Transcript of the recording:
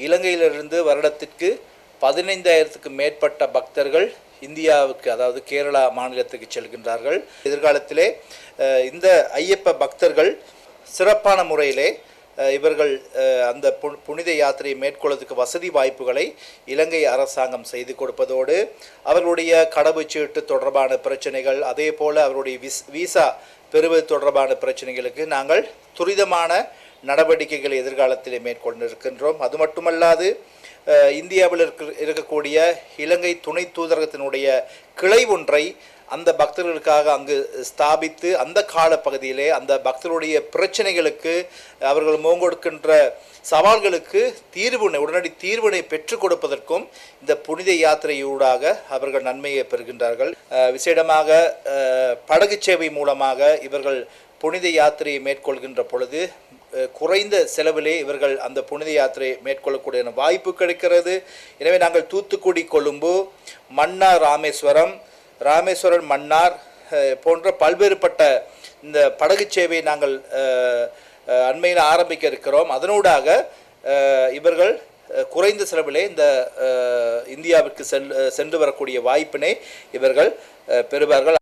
இலங்கையிலிருந்து வருடத்திற்கு பதினைந்தாயிரத்துக்கு மேற்பட்ட பக்தர்கள் இந்தியாவுக்கு அதாவது கேரளா மாநிலத்துக்கு செல்கின்றார்கள். எதிர்காலத்திலே இந்த ஐயப்ப பக்தர்கள் சிறப்பான முறையிலே இவர்கள் அந்த பு- புனித யாத்திரையை மேற்கொள்வதற்கு வசதி வாய்ப்புகளை இலங்கை அரசாங்கம் செய்து கொடுப்பதோடு அவர்களுடைய கடவுச்சீட்டு தொடர்பான பிரச்சனைகள் அதே போல் அவருடைய விஸ் வீசா பெறுவது தொடர்பான பிரச்சனைகளுக்கு நாங்கள் துரிதமான நடவடிக்கைகளை எதிர்காலத்திலே மேற்கொண்டிருக்கின்றோம். அது மட்டுமல்லாது இந்தியாவில் இருக்க இருக்கக்கூடிய இலங்கை துணை தூதரகத்தினுடைய கிளை ஒன்றை அந்த பக்தர்களுக்காக அங்கு ஸ்தாபித்து அந்த காலப்பகுதியிலே அந்த பக்தருடைய பிரச்சனைகளுக்கு அவர்கள் முகங்கொடுக்கின்ற சவால்களுக்கு தீர்வினை உடனடி தீர்வினை பெற்றுக் கொடுப்பதற்கும் இந்த புனித யாத்திரையூடாக அவர்கள் நன்மையை பெறுகின்றார்கள். விசேடமாக படகு சேவை மூலமாக இவர்கள் புனித யாத்திரையை மேற்கொள்கின்ற பொழுது குறைந்த செலவிலே இவர்கள் அந்த புனித யாத்திரை மேற்கொள்ளக்கூடிய வாய்ப்பு கிடைக்கிறது. எனவே நாங்கள் தூத்துக்குடி கொழும்பு மன்னார் ராமேஸ்வரம் ராமேஸ்வரன் மன்னார் போன்ற பல்வேறுபட்ட இந்த படகு சேவையை நாங்கள் அண்மையில் ஆரம்பிக்க இருக்கிறோம். அதனூடாக இவர்கள் குறைந்த செலவிலே இந்த இந்தியாவிற்கு சென்று வரக்கூடிய வாய்ப்பினை இவர்கள் பெறுவார்கள்.